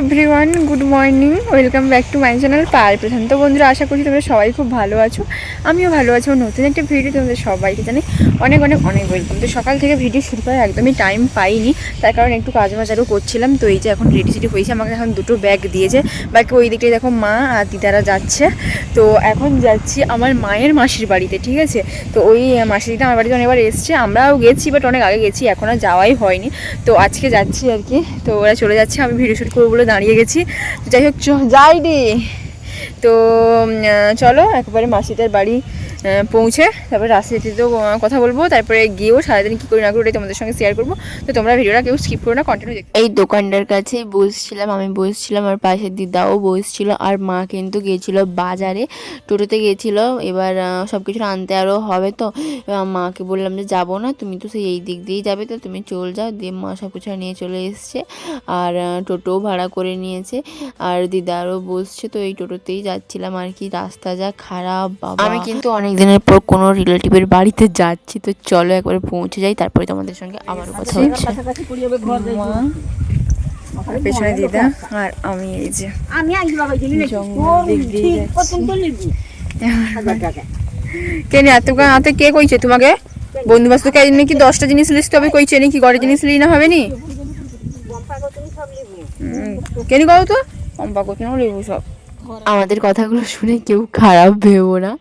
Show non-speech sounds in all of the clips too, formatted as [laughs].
Everyone good morning welcome back to my channel পার প্রধান তো বন্ধুরা, আশা করছি তোমরা সবাই খুব ভালো আছো। আমিও ভালো আছো। নতুন একটা ভিডিও তোমাদের সবাইকে জানি অনেক অনেক অনেক ওয়েলকাম তো সকাল থেকে ভিডিও শুরু করার একদমই টাইম পাইনি। তার কারণ একটু কাজ বাজারও করছিলাম, তো এই যে এখন রেডি সেডি হয়েছে, আমাকে এখন দুটো ব্যাগ দিয়েছে। বাকি ওই দিকটায় দেখো মা আর দিদারা যাচ্ছে। তো এখন যাচ্ছি আমার মায়ের মাসির বাড়িতে, ঠিক আছে? তো ওই মাসির দিদা আমার বাড়িতে অনেকবার এসছে, আমরাও গেছি বাট অনেক আগে গেছি, এখন আর যাওয়াই হয়নি। তো আজকে যাচ্ছি আর কি। তো ওরা চলে যাচ্ছে, আমি ভিডিও শ্যুট করব বলে দাঁড়িয়ে গেছি। যাই হোক যাই রে। তো চলো, একবারে মাসিদের বাড়ি পৌঁছে তারপরে রাস্তাতেও কথা বলব তারপরে গিয়েও সারাদিন কী করি না করি ওটাই তোমাদের সঙ্গে শেয়ার করব। তো তোমরা ভিডিওটা কেউ স্কিপ করো না কন্টিনিউ দেখতে এই দোকানটার কাছে বসছিলাম আমি বসছিলাম আর পাশের দিদাও বসছিল আর মা কিন্তু গেছিল বাজারে টোটোতে গেছিল এবার সব কিছু আনতে আরও হবে তো এবার মাকে বললাম যে যাব না তুমি তো সেই এই দিক দিয়েই যাবে তো তুমি চল যাও দিয়ে মা সব কিছু নিয়ে চলে এসছে আর টোটোও ভাড়া করে নিয়েছে আর দিদারও বসছে তো এই টোটোতেই যাচ্ছিলাম আর কি রাস্তা যা খারাপ বাবা। আমি কিন্তু অনেক দিনের পর কোনো রিলেটিভের বাড়িতে যাচ্ছি তো চলো একবারে পৌঁছে যাই তারপরে তোমাদের সঙ্গে আবারও কথা হচ্ছে। পেছনে দিদা আর আমি এই যে আমি আগে বাবা জেনে নাকি? জঙ্গল ঠিক যাচ্ছি। পছন্দ নিবি কে এত হাতে কে কইছে? তোমাকে? বন্ধু বাস্তু কে নাকি দশটা জিনিস লিস্ট তবে কইছে নাকি? ঘরে জিনিস লি না হবে নি? কেন কও তো? অম্পা কত লেবু সব? আমাদের কথাগুলো শুনে কেউ খারাপ ভেবো না।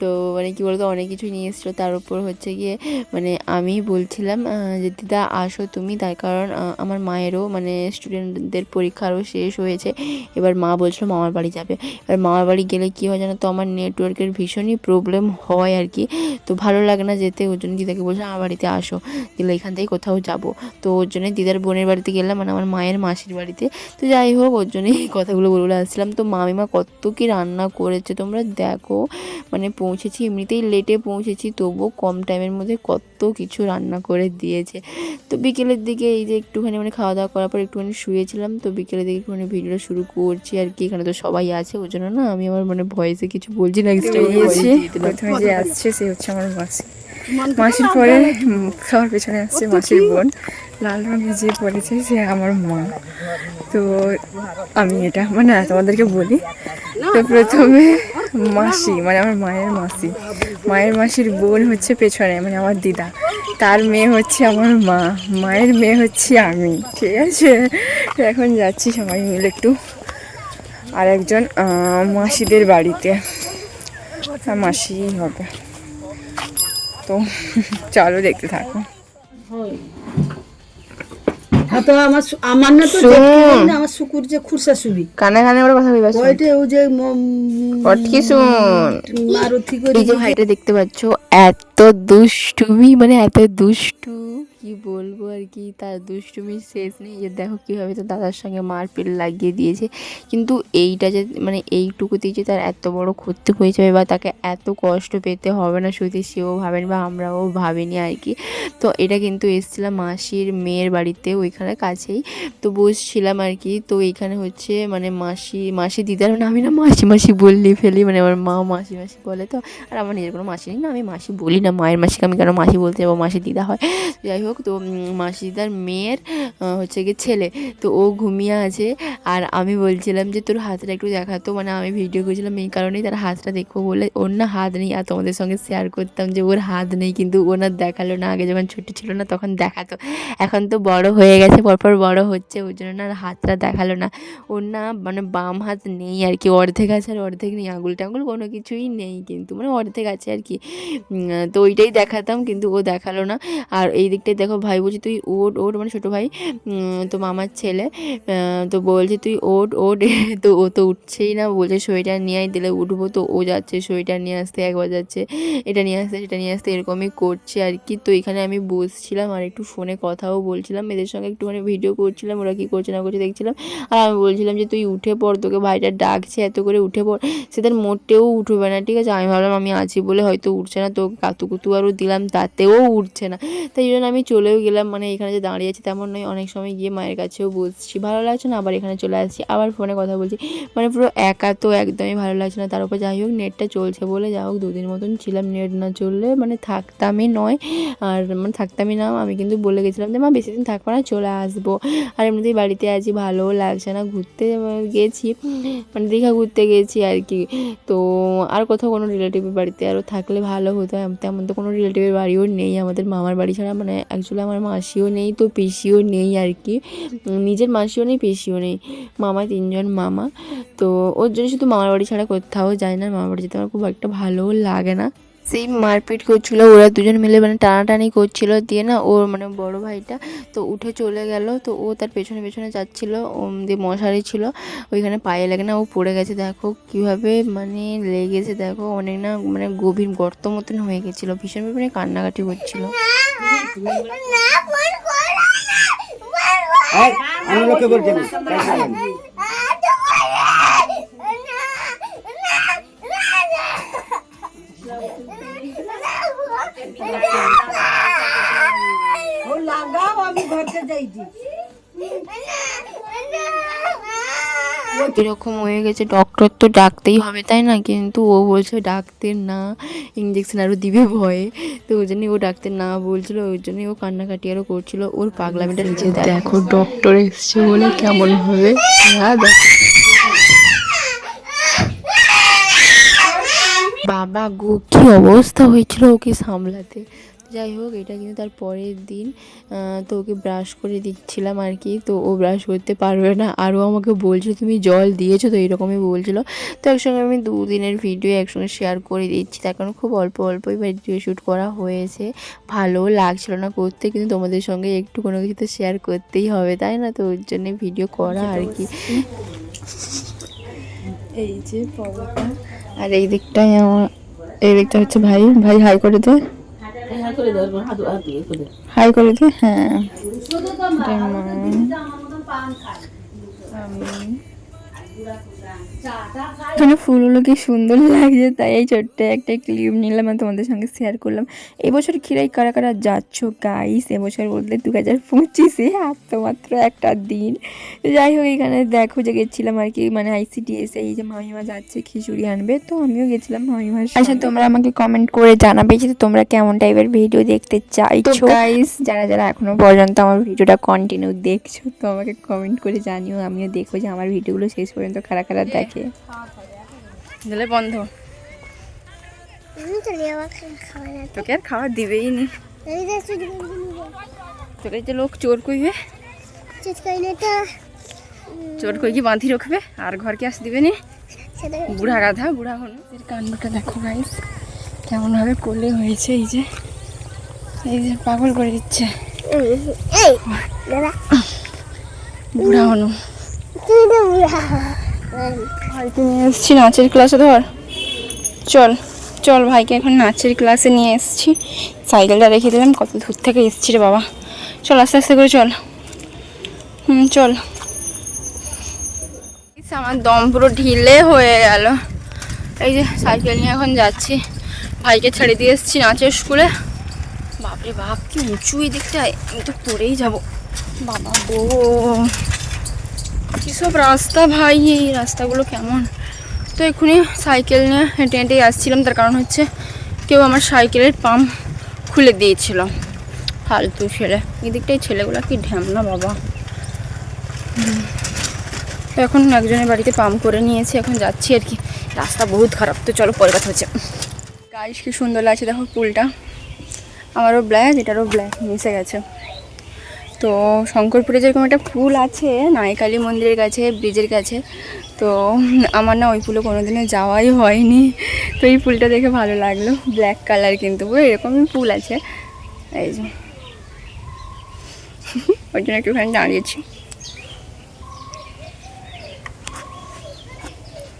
তো মানে কি বলতো, অনেক কিছু নিয়ে এসেছিল। তার উপর হচ্ছে গিয়ে মানে আমি বলছিলাম যে, দিদা, আসো তুমি। তার কারণ আমার মায়েরও মানে স্টুডেন্টদের পরীক্ষারও শেষ হয়েছে। এবার মা বলছিল, মামার বাড়ি যাবে। এবার মামার বাড়ি গেলে কী হয় জানো তো, আমার নেটওয়ার্কের ভীষণই প্রবলেম হয় আর কি। তো ভালো লাগে না যেতে। ওর জন্য দিদাকে বলছে আমার বাড়িতে আসো। গেলে এখান থেকে কোথাও যাব। তো ওর জন্য দিদার বোনের বাড়িতে গেলাম মানে আমার মায়ের মাসির বাড়িতে। তো যাই হোক, ওর জন্যই কথাগুলো বলে আসছিলাম তো মামিমা কত কি রান্না করেছে, তোমরা দেখো। মানে পৌঁছেছি, এমনিতেই লেটে পৌঁছেছি, তবুও কম টাইমের মধ্যে কত কিছু রান্না করে দিয়েছে তো বিকেলের দিকে এই যে একটুখানি মানে খাওয়া দাওয়া করার পর একটুখানি শুয়েছিলাম তো বিকেলের দিকে একটুখানি ভিডিওটা শুরু করছি আর কি এখানে তো সবাই আছে ওই জন্য না আমি আমার মানে ভয়েসে কিছু বলছি না। প্রথমে যে আসছে সে হচ্ছে আমার মাসি মাসির পরে সবার পেছনে আসছে মাসির বোন লাল রঙের যে পড়েছে সে আমার মা তো আমি এটা মানে তোমাদেরকে বলি তো প্রথমে মাসি মানে আমার মায়ের মাসি মায়ের মাসির বোন হচ্ছে পেছনে মানে আমার দিদা তার মেয়ে হচ্ছে আমার মা, মায়ের মেয়ে হচ্ছে আমি, ঠিক আছে? এখন যাচ্ছি সবাই মিলে একটু আর একজন মাসিদের বাড়িতে। মাসি মাসিই হবে। তো, চলো দেখতে থাকো। হ্যাঁ তো আমার আমার না তো শুন। না, আমার শুকুর যে খুরসা সুবি। কানে কানে ওরা কথা কইবা ওইটা ও যে শুন। মারুতি করে যে ভাইটা দেখতে পাচ্ছ এত দুষ্টুমি মানে এত দুষ্টু কি বলব আর কি, তার দুষ্টুমির শেষ নেই। যে দেখো কীভাবে তো দাদার সঙ্গে মারপিট লাগিয়ে দিয়েছে। কিন্তু এইটা যে মানে এইটুকুতেই যে তার এত বড় ক্ষতি হয়ে যাবে বা তাকে এত কষ্ট পেতে হবে না, শুধু সেও ভাবেন বা আমরাও ভাবিনি আর কি। তো এটা কিন্তু এসেছিলাম মাসির মেয়ের বাড়িতে ওইখানে কাছেই। তো বসছিলাম আর কি, তো এইখানে হচ্ছে মানে মাসি মাসি দিদার মানে আমি না, মাসি মাসি বললি ফেলি মানে আমার মা মাসি মাসি বলে তো। আর আমার নিজের কোনো মাসি নেই না, আমি মাসি বলি না, মায়ের মাসিকে আমি কেন মাসি বলতে যাব মাসি দিদা হয়। যাই হোক তো মাসিদার মেয়ের হচ্ছে গিয়ে ছেলে। তো ও ঘুমিয়ে আছে। আর আমি বলছিলাম যে, তোর হাতটা একটু দেখাতো মানে আমি ভিডিও করেছিলাম এই কারণেই তার হাতটা দেখব বলে। ওর না হাত নেই। আর তোমাদের সঙ্গে শেয়ার করতাম যে, ওর হাত নেই, কিন্তু ওনার দেখাল না। আগে যখন ছোটো ছিল না, তখন দেখাতো। এখন তো বড় হয়ে গেছে, পরপর বড় হচ্ছে। ওই জন্য না হাতটা দেখাল না। ওর না মানে বাম হাত নেই আর কি। অর্ধেক আছে আর অর্ধেক নেই। আঙুল টাঙুল কোনো কিছুই নেই কিন্তু মানে অর্ধেক আছে আর কি। তো ওইটাই দেখাতাম, কিন্তু ও দেখাল না। আর এই দিকটায় দেখো ভাই, বলছি তুই ওট ওট মানে ছোটো ভাই তো মামার ছেলে তো বলছে তুই ওট ওট, [laughs] তো ও তো উঠছেই না, বলছে সোয়েটার নিয়ে আয়, দিলে উঠবো, তো ও যাচ্ছে সোয়েটার নিয়ে আসতে, একবার যাচ্ছে, এটা নিয়ে আসতে, সেটা নিয়ে আসতে, এরকমই করছে আর কি। তো এখানে আমি বসছিলাম আর একটু ফোনে কথাও বলছিলাম, এদের সঙ্গে একটুখানি ভিডিও করছিলাম, ওরা কী করছে না করছে দেখছিলাম, আর আমি বলছিলাম যে তুই উঠে পড়, তোকে ভাইটা ডাকছে, এত করে উঠে পড়, সে তার মোটেও উঠবে না, ঠিক আছে? আমি ভাবলাম আমি আছি বলে হয়তো উঠছে না, তো কাতুকুতু আরও দিলাম, তাতেও উঠছে না। তাই জন্য আমি চলেও গেলাম মানে এখানে যে দাঁড়িয়ে আছি তেমন নয়। অনেক সময় গিয়ে মায়ের কাছেও বসছি। ভালো লাগছে না, আবার এখানে চলে আসছি, আবার ফোনে কথা বলছি। মানে পুরো একা তো একদমই ভালো লাগছে না। তার উপর যাই হোক, নেটটা চলছে বলে যা হোক, দুদিন মতন ছিলাম নেট না চললে মানে থাকতামই নয়। আর মানে থাকতামই না, আমি কিন্তু বলে গেছিলাম যে, মা, বেশি দিন থাকব না, চলে আসব। আর এমনিতেই বাড়িতে আছি, ভালোও লাগছে না, ঘুরতে গেছি মানে দীঘা ঘুরতে গেছি আর কি। তো আর কোথাও কোনো রিলেটিভের বাড়িতে আরও থাকলে ভালো হতো তেমন তো কোনো রিলেটিভের বাড়িও নেই। আমাদের মামার বাড়ি ছাড়া মানে অ্যাকচুয়ালি আমার মাসিও নেই, তো পিসিও নেই আর কি। নিজের মাসিও নেই, পিসিও নেই। মামা তিনজন মামা। তো ওর জন্য শুধু মামার বাড়ি ছাড়া কোথাও যায় না, মামার বাড়ি যেতে আমার খুব একটা ভালোও লাগে না। সেই মারপিট করছিল ওরা দুজন মিলে মানে টানাটানি করছিল দিয়ে না ওর মানে বড় ভাইটা তো উঠে চলে গেল তো ও তার পেছনে পেছনে যাচ্ছিল দিয়ে মশারি ছিল ওইখানে পায়ে লাগে না ও পড়ে গেছে দেখো কীভাবে মানে লেগেছে দেখো অনেক না মানে গভীর গর্ত মতন হয়ে গেছিল ভীষণ পরিমাণে কান্নাকাটি করছিল আমি লোকে বলছি ও লাগাও আমি ঘরতে যাইছি। এরকম হয়ে গেছে ডক্টর তো ডাকতেই হবে তাই না? কিন্তু ও বলছে ডাকতে না ইঞ্জেকশন আরও দিবে ভয়ে। তো ওই জন্যই ও ডাকতে না বলছিল ওই জন্যই ও কান্নাকাটি আরও করছিল। ওর পাগলামিটা নিচে দেখো ডক্টর এসছে বলে কেমন হবে? হ্যাঁ দেখো। বাবা গো কি অবস্থা হয়েছিল ওকে সামলাতে? যাই হোক এটা কিন্তু তার পরের দিন তো ওকে ব্রাশ করে দিচ্ছিলাম আর কি তো ও ব্রাশ করতে পারবে না। আরও আমাকে বলছে তুমি জল দিয়েছ? তো এরকমই বলছিল। তো একসঙ্গে আমি দুদিনের ভিডিও একসঙ্গে শেয়ার করে দিচ্ছি। তার কারণ খুব অল্প অল্পই ভিডিও শ্যুট করা হয়েছে। ভালো লাগছিল না করতে কিন্তু তোমাদের সঙ্গে একটু কোনো কিছু তো শেয়ার করতেই হবে তাই না? তো ওর জন্যে ভিডিও করা আর কি। এই যে পরোটা। আর এই দিকটাই আমার এই দিকটা হচ্ছে ভাই। ভাই হাই করে দে। হাই করে দে হ্যাঁ। আমি এখানে ফুলগুলো কি সুন্দর লাগছে তাই এই ছোট্ট একটা ক্লিপ নিলাম আর তোমাদের সঙ্গে শেয়ার করলাম। এবছর খিরাই কারা কারা যাচ্ছ গাইস এবছর বলতে দু হাজার পঁচিশে আর তো মাত্র একটা দিন। তো যাই হোক এখানে দেখো যে গেছিলাম আর কি মানে আইসিডিএস এই যে মামিমা যাচ্ছে খিচুড়ি আনবে তো আমিও গেছিলাম মামিমার আচ্ছা তোমরা আমাকে কমেন্ট করে জানাবে যে তোমরা কেমন টাইপের ভিডিও দেখতে চাইছো। গাইস যারা যারা এখনও পর্যন্ত আমার ভিডিওটা কন্টিনিউ দেখছ তো আমাকে কমেন্ট করে জানিও আমিও দেখো যে আমার ভিডিওগুলো শেষ পর্যন্ত কারা কারা দেখে। দিলে বন্ধ। খাওয়া তোকে আর খাবার দিবেই নি। তোকে যে লোক চোর কইবে চোর কই কি বাঁধি রাখবে? আর ঘরকে আস দিবে নি? বুড়া গাধা বুড়া হন এর কাণ্ডটা দেখো গাইস কেমনভাবে কোলে হয়েছে এই যে। এই যে পাগল করে দিচ্ছে। বুড়া হনু। বুড়া। ভাইকে নিয়ে এসেছি, নাচের ক্লাসে ধর। চল চল ভাইকে এখন নাচের ক্লাসে নিয়ে এসেছি। সাইকেলটা রেখে দিলাম, কত দূর থেকে এসেছি রে বাবা। চল, আস্তে আস্তে করে চল। হুম, চল। আমার দম পুরো ঢিলে হয়ে গেল। এই যে সাইকেল নিয়ে এখন যাচ্ছি। ভাইকে ছেড়ে দিয়ে এসেছি নাচের স্কুলে বাপরে বাপ, কি উঁচু এই দিকটায়। আমি তো পড়েই যাব। বাবা গো। কিসব রাস্তা ভাই, এই রাস্তাগুলো কেমন? তো এক্ষুনি সাইকেল নিয়ে হেঁটে হেঁটেই আসছিলাম, তার কারণ হচ্ছে কেউ আমার সাইকেলের পাম্প খুলে দিয়েছিল। ফালতু ছেলে। এদিকটাই ছেলেগুলো কি ঢ্যামনা বাবা। তো এখন একজনের বাড়িতে পাম্প করে নিয়েছি, এখন যাচ্ছি আর কি। রাস্তা বহুত খারাপ, তো চলো পরে কথা হচ্ছে। গাইস কি সুন্দর লাগছে, দেখো পুলটা আমারও ব্ল্যাক এটারও ব্ল্যাক মিশে গেছে। তো শঙ্করপুরে যেরকম একটা পুল আছে, নাইকালি মন্দিরের কাছে, ব্রিজের কাছে, তো আমার না ওই পুলে কোনোদিনও যাওয়াই হয়নি। তো এই পুলটা দেখে ভালো লাগল। ব্ল্যাক কালার কিন্তু এরকমই পুল আছে। এই যে। ওই জন্য একটুখানি দাঁড়িয়েছি।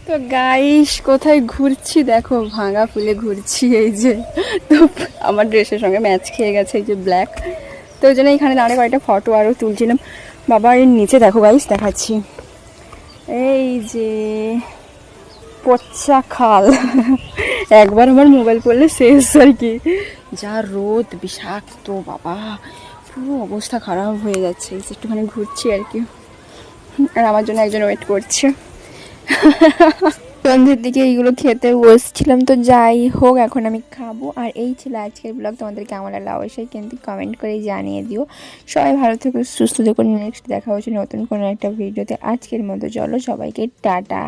তো গাইস কোথায় ঘুরছি? দেখো, ভাঙা ফুলে ঘুরছি, এই যে। তো আমার ড্রেসের সঙ্গে ম্যাচ খেয়ে গেছে, এই যে ব্ল্যাক তো ওই জন্য এখানে দাঁড়িয়ে কয়েকটা ফটো আরও তুলছিলাম। বাবা, এর নিচে দেখো গাইস দেখাচ্ছি। এই যে পচা খাল। একবার আমার মোবাইল পড়লে শেষ আর কি। যা রোদ, বিষাক্ত, বাবা। পুরো অবস্থা খারাপ হয়ে যাচ্ছে। একটুখানি ঘুরছি আর কি। আর আমার জন্য একজন ওয়েট করছে। সন্ধ্যের দিকে এইগুলো খেতে বসছিলাম, তো যাই হোক, এখন আমি খাব। আর এই ছিল আজকের ব্লগ তোমাদের কেমন লাগল অবশ্যই কিন্তু কমেন্ট করে জানিয়ে দিও। সবাই ভালো থেকো, সুস্থ থেকো নেক্সট দেখা হচ্ছে নতুন কোনো একটা ভিডিওতে আজকের মতো চলো, সবাইকে টাটা।